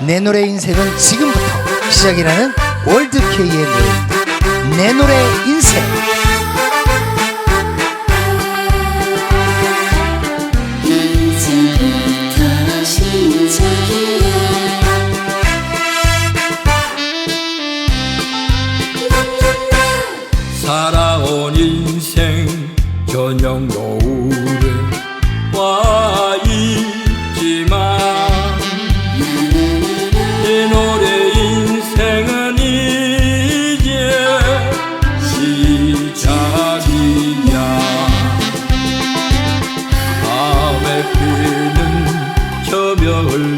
내 노래 인생은 지금부터 시작이라는 월드K의 노래입니다. 내 노래 인생. 저별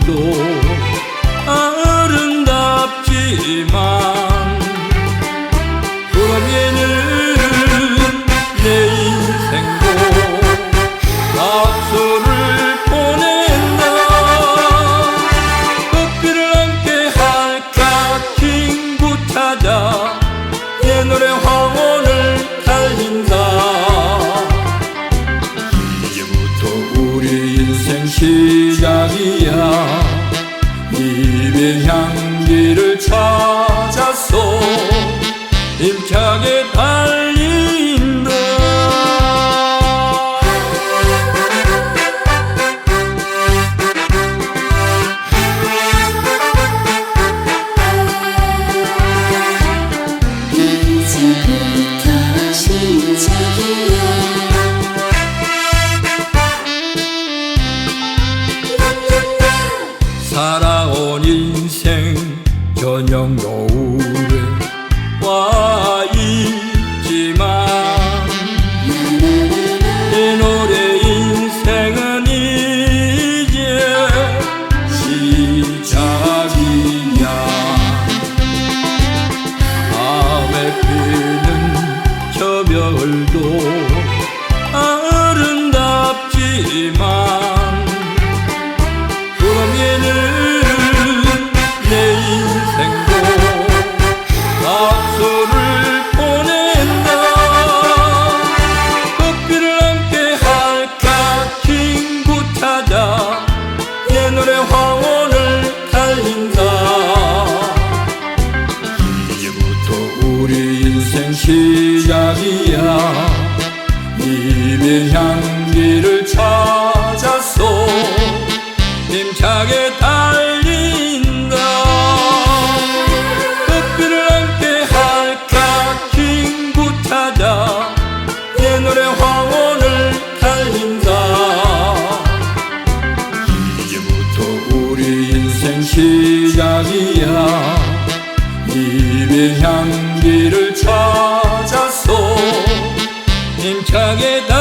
향기를 찾았어 힘차게 살아온 인생 저녁 노을에 와 시작이야. 입의 향기를 찾았어 힘차게 달린다 커피를 함께 할까 찾아 내 노래 황혼을 달린다 이제부터 우리 인생 시작이야 입의 향기를 찾았어 힘차게 달린다